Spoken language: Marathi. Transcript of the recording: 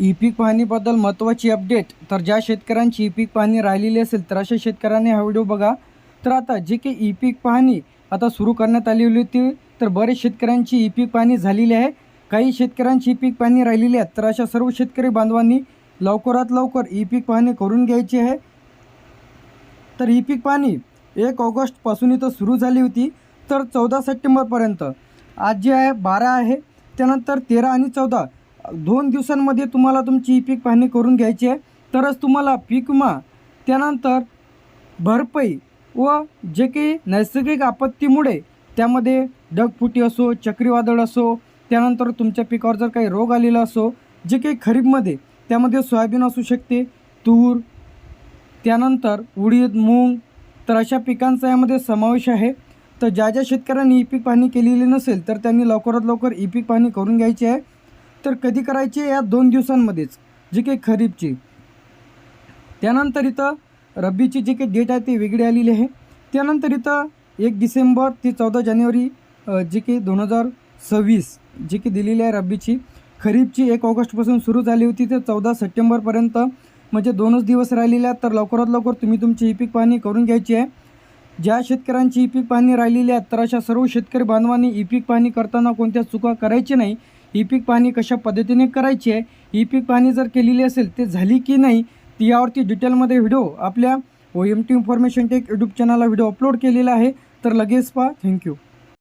ई पीक पाहणीबद्दल महत्त्वाची अपडेट. तर ज्या शेतकऱ्यांची ई पीक पाहणी राहिलेली असेल तर अशा शेतकऱ्यांनी हा व्हिडिओ बघा. तर आता जे काही ई पीक पाहणी आता सुरू करण्यात आलेली होती तर बरेच शेतकऱ्यांची ई पीक पाहणी झालेली आहे. काही शेतकऱ्यांची ई पीक पाहणी राहिलेली आहे तर अशा सर्व शेतकरी बांधवांनी लवकरात लवकर ई पीक पाहणी करून घ्यायची आहे. तर ई पीक पाहणी एक ऑगस्टपासून इथं सुरू झाली होती तर चौदा सप्टेंबरपर्यंत. आज जे आहे बारा आहे त्यानंतर तेरा आणि चौदा दोन दिवसांमध्ये तुम्हाला तुमची पीक पाहणी करून घ्यायची आहे. तरच तुम्हाला पीक विमा त्यानंतर भरपाई व जे काही नैसर्गिक आपत्तीमुळे त्यामध्ये डगफुटी असो चक्रीवादळ असो त्यानंतर तुमच्या पिकावर जर काही रोग आलेला असो जे काही खरीपमध्ये त्यामध्ये सोयाबीन असू शकते तूर त्यानंतर उडीद मूग तर अशा पिकांचा यामध्ये समावेश आहे. तर ज्या ज्या शेतकऱ्यांनी ई पीक पाहणी केलेली नसेल तर त्यांनी लवकरात लवकर ई पीक पाहणी करून घ्यायची आहे. तर कधी करायची या दोन दिवसांमध्येच जी काही खरीपची. त्यानंतर इथं रब्बीची जी काही डेट आहे ती वेगळी आलेली आहे. त्यानंतर इथं एक डिसेंबर ते चौदा जानेवारी जे जी दोन हजार सव्वीस जी की दिलेली आहे रब्बीची खरीपची एक ऑगस्टपासून सुरू झाली होती ते चौदा सप्टेंबरपर्यंत म्हणजे दोनच दिवस राहिलेले आहेत तर लवकरात लवकर तुम्ही तुमची ई पीक पाहणी करून घ्यायची आहे. ज्या शेतकऱ्यांची ई पीक पाहणी राहिलेली आहे तर अशा सर्व शेतकरी बांधवांनी ई पीक पाहणी करताना कोणत्या चुका करायची नाही ई पीक पाहणी कशा पद्धतीने करायची आहे? ई पीक पाहणी जर केलेली असेल ते झाली की नाही ती यावरती डिटेलमध्ये व्हिडिओ आपल्या O M T information tech YouTube चॅनलला व्हिडिओ अपलोड केलेला आहे. तर लगेच पहा. थँक्यू